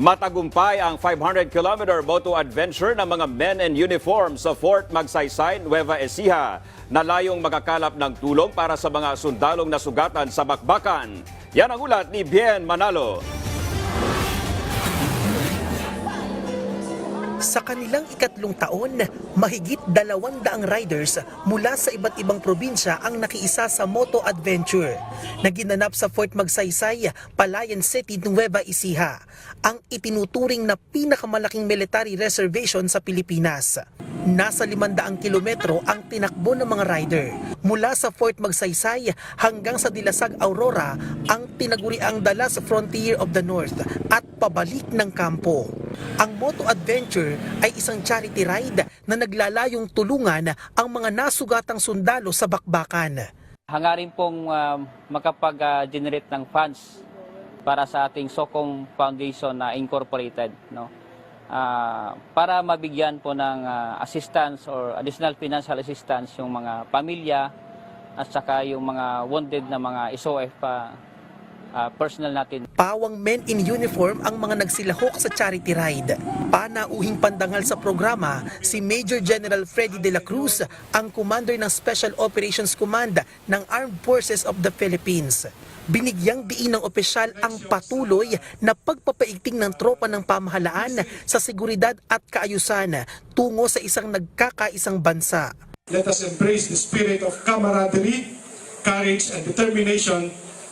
Matagumpay ang 500-kilometer moto adventure ng mga men in uniform sa Fort Magsaysay, Nueva Ecija na layong makakalap ng tulong para sa mga sundalong nasugatan sa bakbakan. Yan ang ulat ni Bien Manalo. Sa kanilang ikatlong taon, mahigit dalawang daang riders mula sa iba't ibang probinsya ang nakiisa sa Moto Adventure na ginanap sa Fort Magsaysay, Palayan City, Nueva Ecija, ang itinuturing na pinakamalaking military reservation sa Pilipinas. Nasa 500 kilometro ang tinakbo ng mga rider. Mula sa Fort Magsaysay hanggang sa Dilasag, Aurora, ang tinaguriang The Last Frontier of the North at pabalik ng kampo. Ang Moto Adventure ay isang charity ride na naglalayong tulungan ang mga nasugatang sundalo sa bakbakan. Hangarin pong ah, makapag-generate ng funds para sa ating Sokong Foundation na incorporated. No? Ah, para mabigyan po ng ah, assistance or additional financial assistance yung mga pamilya at saka yung mga wounded na mga SOF pa ah, personnel natin. Pawang men in uniform ang mga nagsilahok sa charity ride. Panauhing pandangal sa programa, si Major General Freddy De La Cruz, ang commander ng Special Operations Command ng Armed Forces of the Philippines. Binigyang diin ng opisyal ang patuloy na pagpapaigting ng tropa ng pamahalaan sa seguridad at kaayusan tungo sa isang nagkakaisang bansa. Let us embrace the spirit of camaraderie, courage, and determination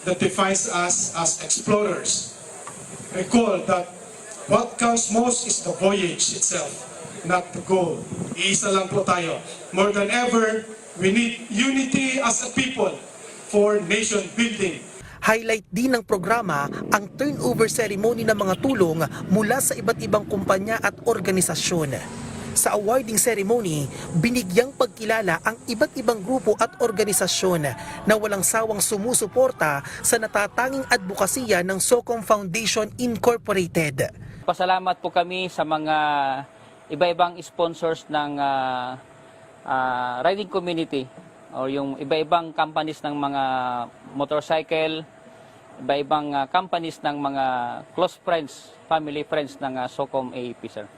that defines us as explorers. Recall that what counts most is the voyage itself, not the goal. Iisa lang po tayo. More than ever, we need unity as a people for nation building. Highlight din ng programa ang turnover ceremony ng mga tulong mula sa iba't ibang kumpanya at organisasyon. Sa awarding ceremony, binigyang pagkilala ang iba't ibang grupo at organisasyon na walang sawang sumusuporta sa natatanging advokasya ng Socom Foundation Incorporated. Pasalamat po kami sa mga iba-ibang sponsors ng ah, ah, riding community or yung iba-ibang companies ng mga motorcycle, iba-ibang ah, companies ng mga close friends, family friends ng ah, Socom AAP, sir.